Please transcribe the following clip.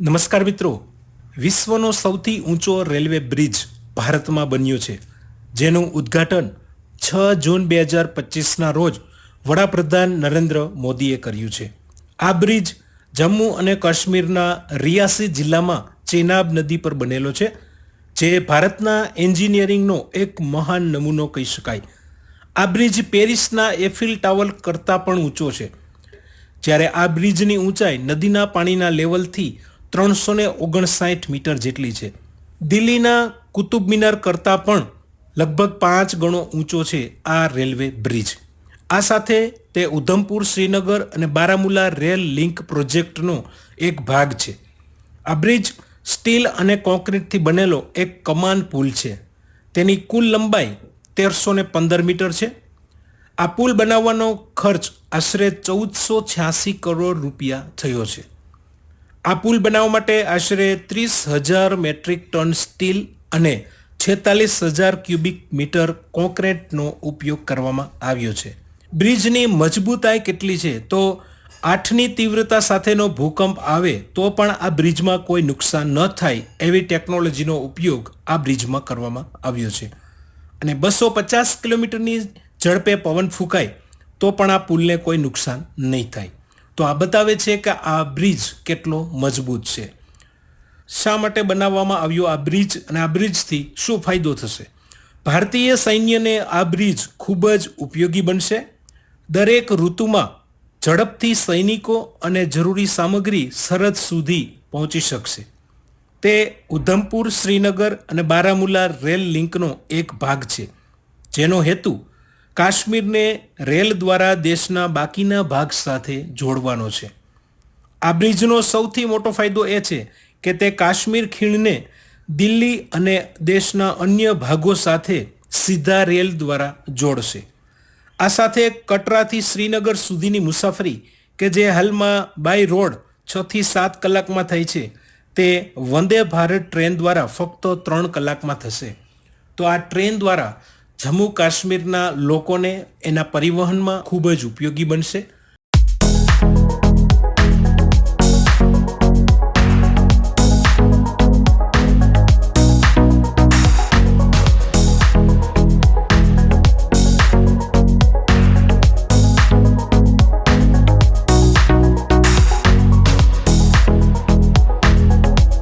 નમસ્કાર મિત્રો. વિશ્વનો સૌથી ઊંચો રેલવે બ્રિજ ભારતમાં બન્યો છે, જેનું ઉદ્ઘાટન છ જૂન બે હજાર પચીસના રોજ વડાપ્રધાન નરેન્દ્ર મોદીએ કર્યું છે. આ બ્રિજ જમ્મુ અને કાશ્મીરના રિયાસી જિલ્લામાં ચેનાબ નદી પર બનેલો છે, જે ભારતના એન્જિનિયરિંગનો એક મહાન નમૂનો કહી શકાય. આ બ્રિજ પેરિસના એફિલ ટાવર કરતાં પણ ઊંચો છે. જ્યારે આ બ્રિજની ઊંચાઈ નદીના પાણીના લેવલથી ત્રણસો ને ઓગણસાઠ મીટર જેટલી છે. દિલ્હીના કુતુબ મિનાર કરતાં પણ લગભગ પાંચ ગણો ઊંચો છે આ રેલવે બ્રિજ. આ સાથે તે ઉધમપુર, શ્રીનગર અને બારામુલા રેલ લિંક પ્રોજેક્ટનો એક ભાગ છે. આ બ્રિજ સ્ટીલ અને કોન્ક્રીટથી બનેલો એક કમાન પુલ છે. તેની કુલ લંબાઈ તેરસો ને પંદર મીટર છે. આ પુલ બનાવવાનો ખર્ચ આશરે ચૌદસો છ્યાસી કરોડ રૂપિયા થયો છે. આ પુલ બનાવવા માટે આશરે ત્રીસ હજાર મેટ્રિક ટન સ્ટીલ અને છેતાલીસ હજાર ક્યુબિક મીટર કોન્ક્રીટનો ઉપયોગ કરવામાં આવ્યો છે. બ્રિજની મજબૂતાઈ કેટલી છે? તો આઠની તીવ્રતા સાથેનો ભૂકંપ આવે તો પણ આ બ્રિજમાં કોઈ નુકસાન ન થાય એવી ટેકનોલોજીનો ઉપયોગ આ બ્રિજમાં કરવામાં આવ્યો છે. અને બસો પચાસ કિલોમીટરની ઝડપે પવન ફૂંકાય તો પણ આ પુલને કોઈ નુકસાન નહીં થાય. તો આ બતાવે છે કે આ બ્રિજ કેટલો મજબૂત છે. શા માટે બનાવવામાં આવ્યો આ બ્રિજ અને આ બ્રિજથી શું ફાયદો થશે? ભારતીય સૈન્યને આ બ્રિજ ખૂબ જ ઉપયોગી બનશે. દરેક ઋતુમાં ઝડપથી સૈનિકો અને જરૂરી સામગ્રી સરહદ સુધી પહોંચી શકશે. તે ઉધમપુર, શ્રીનગર અને બારામુલા રેલ લિંકનો એક ભાગ છે, જેનો હેતુ કાશ્મીરને રેલ દ્વારા દેશના બાકીના ભાગ સાથે જોડવાનો છે. આ બ્રિજનો સૌથી મોટો ફાયદો એ છે કે તે કાશ્મીર ખીણને દિલ્હી અને દેશના અન્ય ભાગો સાથે સીધા રેલ દ્વારા જોડશે. આ સાથે કટરાથી શ્રીનગર સુધીની મુસાફરી કે જે હાલમાં બાય રોડ છથી સાત કલાકમાં થાય છે, તે વંદે ભારત ટ્રેન દ્વારા ફક્ત ત્રણ કલાકમાં થશે. તો આ ટ્રેન દ્વારા જમ્મુ કાશ્મીરના લોકોને એના પરિવહનમાં ખૂબ જ ઉપયોગી બનશે.